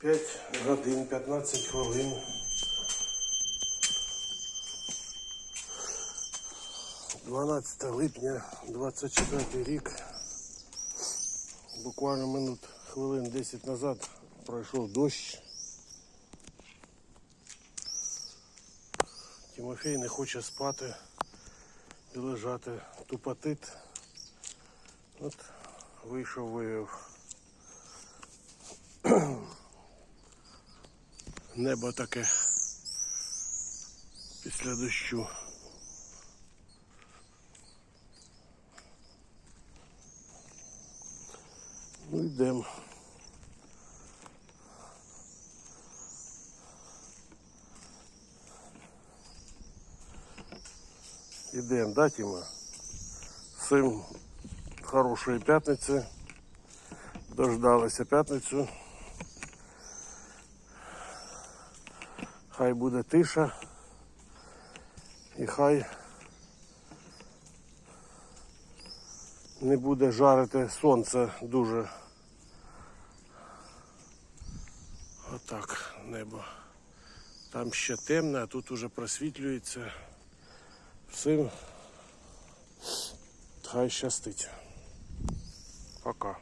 5 годин 15 хвилин. Дванадцяте липня, 24 рік. Буквально минут хвилин 10 назад пройшов дощ. Тимофій не хоче спати і лежати. Тупотит. От вийшов, виявив. Небо таке після дощу. Ну йдемо. Ідемо, да, Тіма? Всім хорошої п'ятниці. Дождалися п'ятницю. Хай буде тиша. І хай не буде жарити сонце дуже. Отак небо. Там ще темне, а тут уже просвітлюється. Всім хай щастить. Пока.